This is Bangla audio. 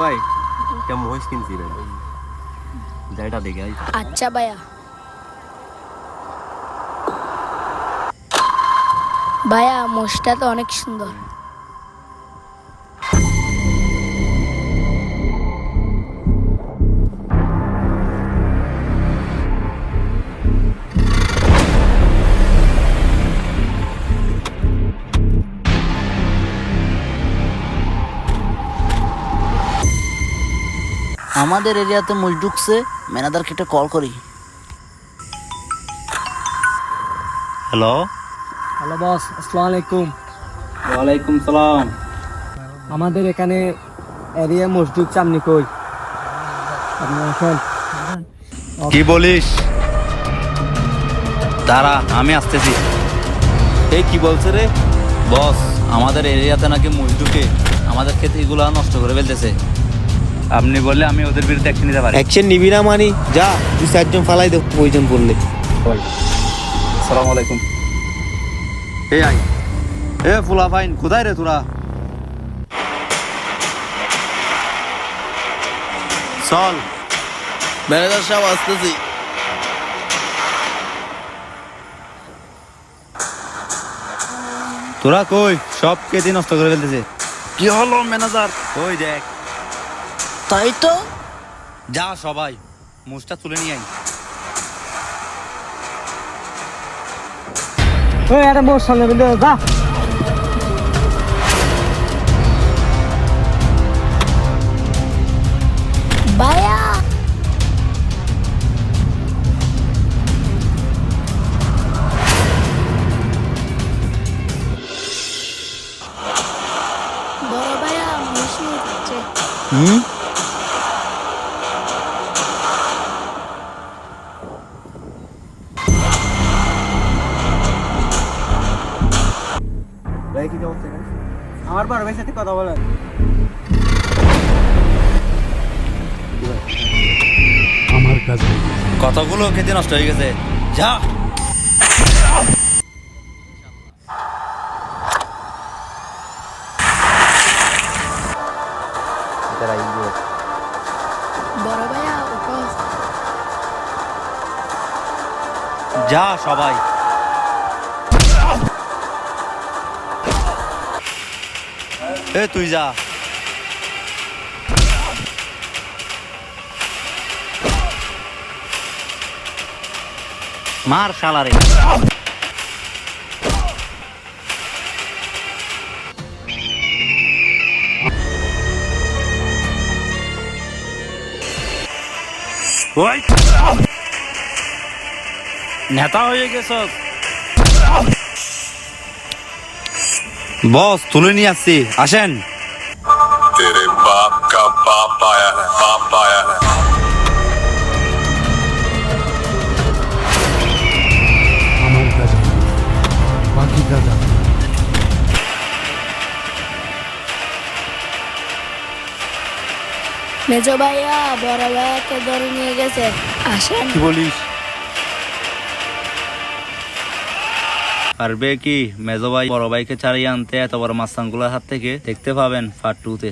ভাই একটা মহিষ কিনছি রে যাইটা দেখে আচ্ছা ভাইয়া। ভাইয়া মোষটা তো অনেক সুন্দর। আমাদের এরিয়াতে মুজ ঢুকছে ম্যানেজারকে একটা কল করি। হ্যালো হ্যালো বস আসসালামু আলাইকুম ওয়ালাইকুম সালাম। আমাদের এখানে এরিয়া মসজিদ চামনি কই? আপনি আসেন। কি বলিস? দাঁড়া আমি আসতেছি। এই কি বলছে রে? বস আমাদের এরিয়াতে নাকি মজদুকে আমাদের ক্ষেত এগুলো নষ্ট করে ফেলতেছে। আপনি বললে আমি ওদের বিরুদ্ধে অ্যাকশন নিতে পারি। অ্যাকশন নিবি না মানি। যা তুই চারজন ফালাই দে প্রয়োজন পড়লে। সালাম আলাইকুম। এই আই। এ ফুলা ফাইন কোথায় রে তোরা? চল। ম্যানেজার সাহেব আসতেছি। তোরা কই? সব কেটে নষ্ট করে ফেলতেছে। কি হলো ম্যানেজার? ওই দেখ। তাই তো যা সবাই মুছটা তুলে নিয়ে আই ওই একটা মোষ সামনে বেঁধে যা। ভাইয়া! বড় ভাইয়া মোষ নিয়ে যাচ্ছে হুম আমার বড় ভাইয়ের সাথে কথা বলেন কতগুলো খেতে নষ্ট হয়ে গেছে। যা। বড় ভাইয়া উঠো যা সবাই। এ তুই যা। মার শালারে নেতা হয়ে গেছ। বস তুলে নিয়ে আসছি। আসেন। বাপ কা বাপ বাপ মেজো ভাইয়া বড় তো ধরে নিয়ে গেছে। আসেন। কি বলিস? পারবে কি? মেজো বড় ভাইকে ছাড়িয়ে আনতে এত বড় মাস্তানগুলোর হাত থেকে দেখতে পাবেন পার্ট টুতে